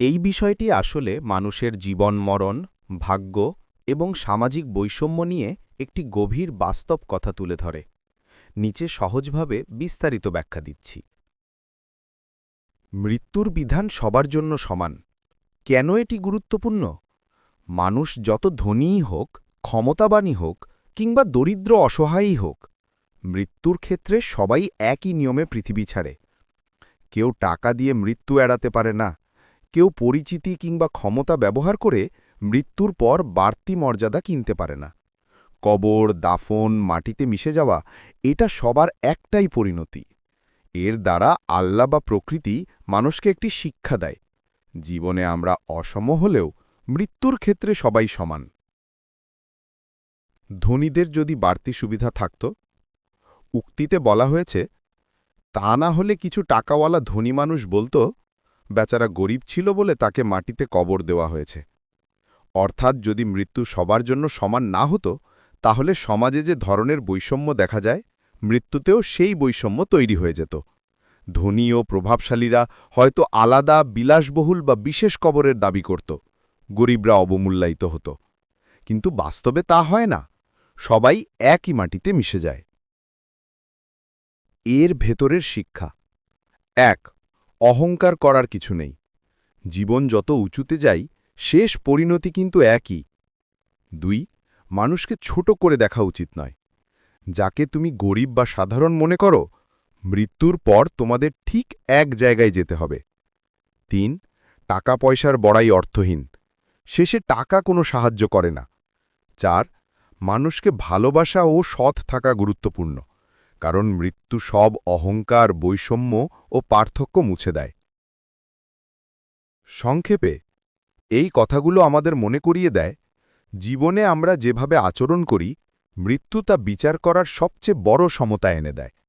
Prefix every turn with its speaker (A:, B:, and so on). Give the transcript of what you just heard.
A: এই বিষয়টি আসলে মানুষের জীবন মরণ, ভাগ্য এবং সামাজিক বৈষম্য নিয়ে একটি গভীর বাস্তব কথা তুলে ধরে। নিচে সহজভাবে বিস্তারিত ব্যাখ্যা দিচ্ছি। মৃত্যুর বিধান সবার জন্য সমান। কেন এটি গুরুত্বপূর্ণ? মানুষ যত ধনীই হোক, ক্ষমতাবানই হোক কিংবা দরিদ্র অসহায়ই হোক, মৃত্যুর ক্ষেত্রে সবাই একই নিয়মে পৃথিবী ছাড়ে। কেউ টাকা দিয়ে মৃত্যু এড়াতে পারে না কেউ পরিচিতি কিংবা ক্ষমতা ব্যবহার করে মৃত্যুর পর বাড়তি মর্যাদা কিনতে পারে না। কবর, দাফন, মাটিতে মিশে যাওয়া, এটা সবার একটাই পরিণতি। এর দ্বারা আল্লাহ বা প্রকৃতি মানুষকে একটি শিক্ষা দেয়। জীবনে আমরা অসম হলেও মৃত্যুর ক্ষেত্রে সবাই সমান। ধনীদের যদি বাড়তি সুবিধা থাকত, উক্তিতে বলা হয়েছে, তা না হলে কিছু টাকাওয়ালা ধনী মানুষ বলতো বেচারা গরিব ছিল বলে তাকে মাটিতে কবর দেওয়া হয়েছে। অর্থাৎ যদি মৃত্যু সবার জন্য সমান না হতো, তাহলে সমাজে যে ধরনের বৈষম্য দেখা যায়, মৃত্যুতেও সেই বৈষম্য তৈরি হয়ে যেত। ধনী ও প্রভাবশালীরা হয়তো আলাদা, বিলাসবহুল বা বিশেষ কবরের দাবি করত। গরিবরা অবমূল্যায়িত হতো। কিন্তু বাস্তবে তা হয় না। সবাই একই মাটিতে মিশে যায়। এর ভেতরের শিক্ষা। এক অহংকার করার কিছু নেই। জীবন যত উঁচুতে যাই, শেষ পরিণতি কিন্তু একই। দুই, মানুষকে ছোট করে দেখা উচিত নয়। যাকে তুমি গরিব বা সাধারণ মনে করো, মৃত্যুর পর তোমাদের ঠিক এক জায়গায় যেতে হবে। তিন টাকা পয়সার বড়াই অর্থহীন। শেষে টাকা কোনো সাহায্য করে না। চার, মানুষকে ভালোবাসা ও সৎ থাকা গুরুত্বপূর্ণ। কারণ মৃত্যু সব অহংকার, বৈষম্য ও পার্থক্য মুছে দেয়। সংক্ষেপে, এই কথাগুলো আমাদের মনে করিয়ে দেয়, জীবনে আমরা যেভাবে আচরণ করি, মৃত্যু তা বিচার করার সবচেয়ে বড় সমতা এনে দেয়।